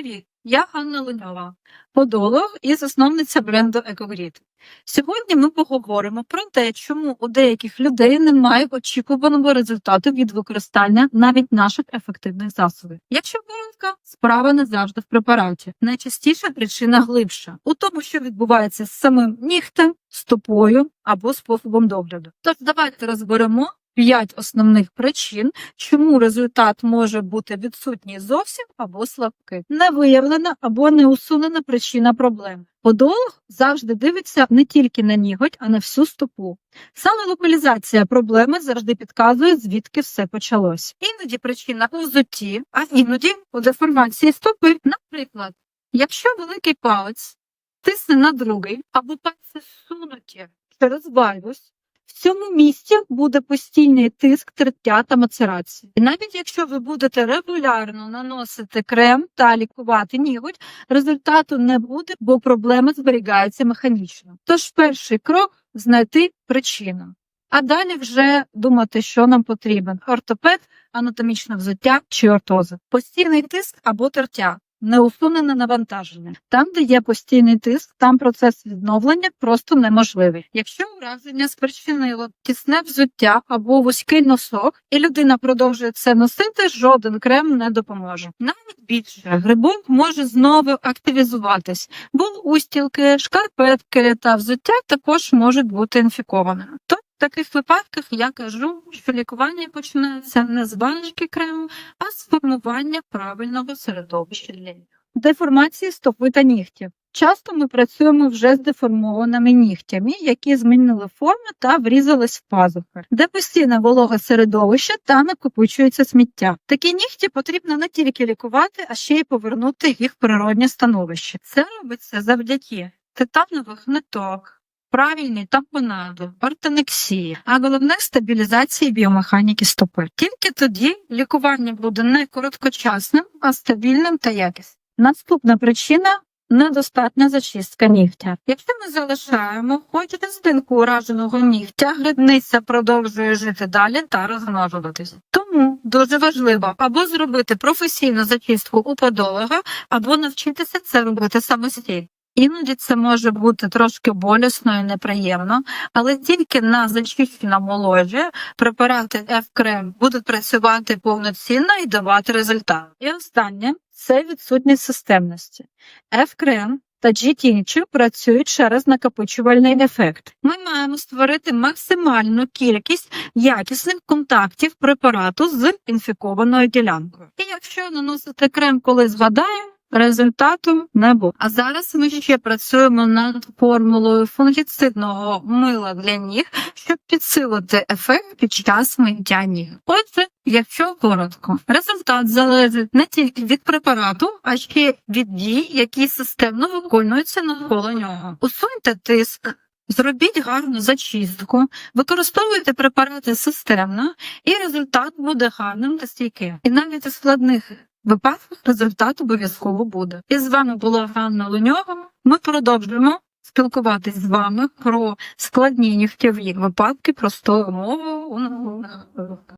Привіт! Я Ганна Луньова, подолог і засновниця бренду Екогрід. Сьогодні ми поговоримо про те, чому у деяких людей немає очікуваного результату від використання навіть наших ефективних засобів. Якщо коротко, справа не завжди в препараті. Найчастіша причина глибша у тому, що відбувається з самим нігтем, стопою або способом догляду. Тож давайте розберемо. П'ять основних причин, чому результат може бути відсутній зовсім або слабкий, не виявлена або не усунена причина проблеми. Подолог завжди дивиться не тільки на ніготь, а на всю стопу. Саме локалізація проблеми завжди підказує, звідки все почалось. Іноді причина у взутті, а іноді у деформації стопи. Наприклад, якщо великий палець тисне на другий або пальці сунуті через вальгус, в цьому місці буде постійний тиск, тертя та мацерація. І навіть якщо ви будете регулярно наносити крем та лікувати ніготь, результату не буде, бо проблема зберігається механічно. Тож перший крок знайти причину. А далі вже думати, що нам потрібен: ортопед, анатомічне взуття чи ортоза. Постійний тиск або тертя. Неусунене навантаження. Там, де є постійний тиск, там процес відновлення просто неможливий. Якщо ураження спричинило тісне взуття або вузький носок, і людина продовжує це носити, жоден крем не допоможе. Навіть більше грибок може знову активізуватись, бо устілки, шкарпетки та взуття також можуть бути інфікованими. Таких випадках я кажу, що лікування починається не з баночки крему, а з формування правильного середовища для. Деформації стопи та нігтів. Часто ми працюємо вже з деформованими нігтями, які змінили форму та врізались в пазухи, де постійне вологе середовище та накопичується сміття. Такі нігті потрібно не тільки лікувати, а ще й повернути їх природнє становище. Це робиться завдяки титанових ниток. Правильний тампонаду, ортонексії, а головне стабілізації біомеханіки стопи. Тільки тоді лікування буде не короткочасним, а стабільним та якісним. Наступна причина недостатня зачистка нігтя. Якщо ми залишаємо хоч частинку ураженого нігтя, грибниця продовжує жити далі та розмножуватися. Тому дуже важливо або зробити професійну зачистку у подолога, або навчитися це робити самостійно. Іноді це може бути трошки болісно і неприємно, але тільки на зачищеному ложі препарати F-крем будуть працювати повноцінно і давати результат. І останнє це відсутність системності. F-крем та G-Tincture працюють через накопичувальний ефект. Ми маємо створити максимальну кількість якісних контактів препарату з інфікованою ділянкою. І якщо наносити крем, коли згадає, Результату не було. А зараз ми ще працюємо над формулою фунгіцидного мила для ніг, щоб підсилити ефект під час миття ніг. Отже, якщо коротко, результат залежить не тільки від препарату, а ще від дій, які системно виконуються навколо нього. Усуньте тиск. Зробіть гарну зачистку, використовуйте препарати системно, і результат буде гарним та стійким. І навіть у складних випадках результат обов'язково буде. І з вами була Ганна Луньова. Ми продовжуємо спілкуватись з вами про складні нігтєві випадки простою мовою у.